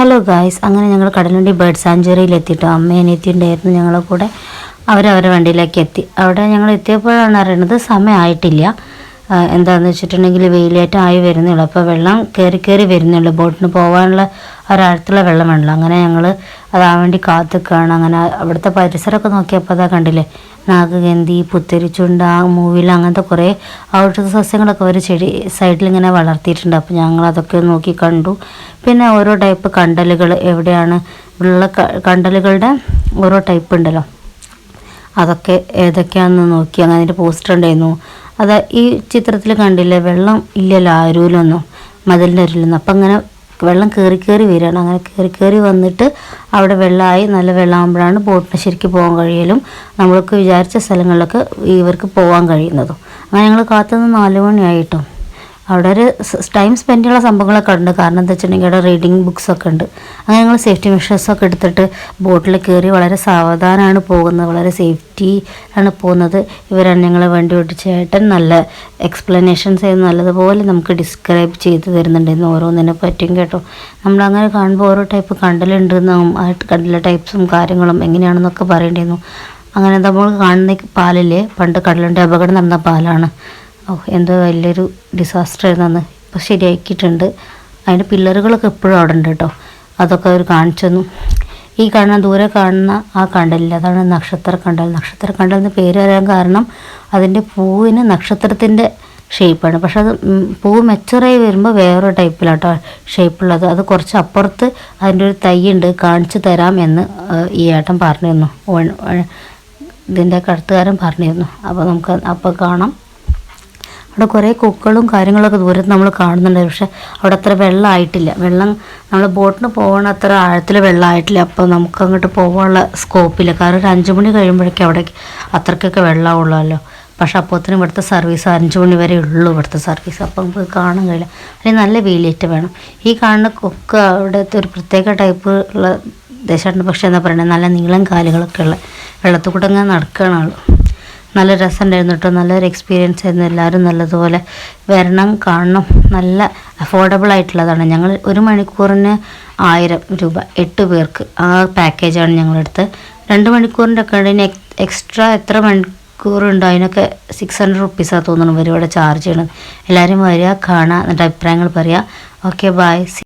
Hello guys അങ്ങനെ ഞങ്ങൾ Kadalundi bird സാഞ്ചുറിയിൽ എത്തിയിട്ടോ അമ്മ അനിയത്തിയുണ്ടായിരുന്നു ഞങ്ങളെ കൂടെ. അവരവരുടെ വണ്ടിയിലേക്ക് എത്തി. അവിടെ ഞങ്ങൾ എത്തിയപ്പോഴാണ് അറിയുന്നത് സമയമായിട്ടില്ല. ആ, എന്താന്ന് വെച്ചിട്ടുണ്ടെങ്കിൽ വെയിലേറ്റം ആയി വരുന്നുള്ളൂ. അപ്പോൾ വെള്ളം കയറി കയറി വരുന്നുള്ളൂ. ബോട്ടിന് പോകാനുള്ള ഒരാഴത്തുള്ള വെള്ളം വേണമല്ലോ അങ്ങനെ ഞങ്ങൾ അതാ വേണ്ടി കാത്തുക്കാണ്. അങ്ങനെ അവിടുത്തെ പരിസരമൊക്കെ നോക്കിയപ്പോൾ അതാ കണ്ടില്ലേ? നാഗഗന്ധി പുത്തരിച്ചുണ്ട മൂവിൽ അങ്ങനത്തെ കുറേ ഔഷധ സസ്യങ്ങളൊക്കെ ഒരു ചെടി സൈഡിൽ ഇങ്ങനെ വളർത്തിയിട്ടുണ്ട്. അപ്പോൾ ഞങ്ങൾ അതൊക്കെ നോക്കി കണ്ടു. പിന്നെ ഓരോ ടൈപ്പ് കണ്ടലുകൾ എവിടെയാണ്? ഉള്ള കണ്ടലുകളുടെ ഓരോ ടൈപ്പ് ഉണ്ടല്ലോ. അതൊക്കെ ഏതൊക്കെയാണെന്ന് നോക്കി അങ്ങനെ അതിന്റെ പോസ്റ്റർ ഉണ്ടായിരുന്നു. അത് ഈ ചിത്രത്തിൽ കണ്ടില്ലേ വെള്ളം ഇല്ലല്ലോ ആരൂലൊന്നും മതിലിന്റെ അരിലൊന്നും അപ്പം അങ്ങനെ വെള്ളം കയറി കയറി വരികയാണ്. അങ്ങനെ കയറി കയറി വന്നിട്ട് അവിടെ വെള്ളമായി നല്ല വെള്ളമാകുമ്പോഴാണ് ബോട്ടിന് ശരിക്കും പോകാൻ കഴിയലും നമ്മൾക്ക് വിചാരിച്ച സ്ഥലങ്ങളിലൊക്കെ ഇവർക്ക് പോകാൻ കഴിയുന്നതും. അങ്ങനെ ഞങ്ങൾ കാത്തുനിന്ന് നാല് മണിയായിട്ടും. അവിടെ ഒരു ടൈം സ്പെൻഡ് ചെയ്യാനുള്ള സംഭവങ്ങളൊക്കെ ഉണ്ട്. കാരണം എന്താ വെച്ചിട്ടുണ്ടെങ്കിൽ അവിടെ റീഡിങ് ബുക്സ് ഒക്കെ ഉണ്ട്. അങ്ങനെ ഞങ്ങൾ സേഫ്റ്റി മെഷേഴ്സ് ഒക്കെ എടുത്തിട്ട് ബോട്ടിൽ കയറി വളരെ സാവധാനമാണ് പോകുന്നത്. വളരെ സേഫ്റ്റി ആണ് പോകുന്നത്. ഇവരാണ് ഞങ്ങളെ വണ്ടി ഓടിച്ച ചേട്ടൻ നല്ല എക്സ്പ്ലനേഷൻസ് ചെയ്ത് നല്ലതുപോലെ നമുക്ക് ഡിസ്ക്രൈബ് ചെയ്ത് തരുന്നുണ്ടായിരുന്നു ഓരോന്നിനെ പറ്റിയും കേട്ടോ. നമ്മളങ്ങനെ കാണുമ്പോൾ ഓരോ ടൈപ്പ് കണ്ടലുണ്ടെന്നും ആ കണ്ടല ടൈപ്സും കാര്യങ്ങളും എങ്ങനെയാണെന്നൊക്കെ പറയേണ്ടിയിരുന്നു. അങ്ങനെ നമ്മൾ കാണുന്ന പാലില്ലേ? പണ്ട് കടലിന്റെ അപകടം നടന്ന പാലാണ്. ഓ എന്തോ വലിയൊരു ഡിസാസ്റ്റർ ആയിരുന്നു ഇപ്പോൾ ശരിയാക്കിയിട്ടുണ്ട്. അതിന്റെ പില്ലറുകളൊക്കെ എപ്പോഴും അവിടെ ഉണ്ട് കേട്ടോ. അതൊക്കെ അവർ കാണിച്ചു തന്നു. ഈ കാണുന്ന ദൂരെ കാണുന്ന ആ കണ്ടലിൽ അതാണ് നക്ഷത്ര കണ്ടൽ. നക്ഷത്ര കണ്ടൽ എന്ന് പേര് വരാൻ കാരണം അതിന്റെ പൂവിന് നക്ഷത്രത്തിന്റെ ഷേപ്പാണ് പക്ഷെ അത് പൂ മെച്ചുറായി വരുമ്പോൾ വേറൊരു ടൈപ്പിലാട്ടോ ഷേപ്പുള്ളത് അത് കുറച്ച് അപ്പുറത്ത് അതിന്റെ ഒരു തൈ ഉണ്ട്. കാണിച്ചു തരാം എന്ന് ഈ ഏട്ടൻ പറഞ്ഞിരുന്നു. ഇതിന്റെ കടത്തുകാരൻ പറഞ്ഞിരുന്നു. അപ്പോൾ നമുക്ക് അപ്പോൾ കാണാം. അവിടെ കുറേ കൊക്കളും കാര്യങ്ങളൊക്കെ ദൂരത്ത് നമ്മൾ കാണുന്നുണ്ട് പക്ഷെ അവിടെ അത്ര വെള്ളമായിട്ടില്ല. വെള്ളം നമ്മൾ ബോട്ടിന് പോകണ അത്ര ആഴത്തിൽ വെള്ളമായിട്ടില്ല. അപ്പോൾ നമുക്ക് അങ്ങോട്ട് പോകാനുള്ള സ്കോപ്പില്ല. കാരണം ഒരു അഞ്ച് മണി കഴിയുമ്പോഴേക്കും അവിടെ അത്രയ്ക്കൊക്കെ വെള്ളമുള്ളല്ലോ പക്ഷെ അപ്പോഴത്തേനും ഇവിടുത്തെ സർവീസ് അഞ്ച് മണി വരെ ഉള്ളൂ ഇവിടുത്തെ സർവീസ്. അപ്പം നമുക്ക് കാണാൻ കഴിയില്ല. അല്ലെങ്കിൽ നല്ല വെയിലേറ്റ് വേണം. ഈ കാണുന്ന കൊക്ക് അവിടുത്തെ ഒരു പ്രത്യേക ടൈപ്പ് ഉള്ള ദേശാടന പക്ഷി എന്താ പറയുന്നത് നല്ല നീളം കാലുകളൊക്കെ ഉള്ള വെള്ളത്തിൽ കൂടെ അങ്ങനെ നടക്കുകയാണ് ആൾ. നല്ല രസമുണ്ടായിരുന്നു കേട്ടോ. നല്ലൊരു എക്സ്പീരിയൻസ് ആയിരുന്നു. എല്ലാവരും നല്ലതുപോലെ വരണം കാണണം. നല്ല അഫോർഡബിൾ ആയിട്ടുള്ളതാണ്. ഞങ്ങൾ ഒരു മണിക്കൂറിന് ആയിരം രൂപ എട്ട് പേർക്ക് ആ പാക്കേജാണ് ഞങ്ങളെടുത്ത്. രണ്ട് മണിക്കൂറിന്റെ ഒക്കെ ഉണ്ടെങ്കിൽ എക്സ്ട്രാ എത്ര മണിക്കൂറുണ്ടോ അതിനൊക്കെ സിക്സ് ഹൺഡ്രഡ് റുപ്പീസാണ് തോന്നുന്നു ഇവർ ഇവിടെ ചാർജ് ചെയ്യണം എല്ലാവരും വരിക കാണുക എന്നിട്ട് അഭിപ്രായങ്ങൾ പറയുക. Okay bye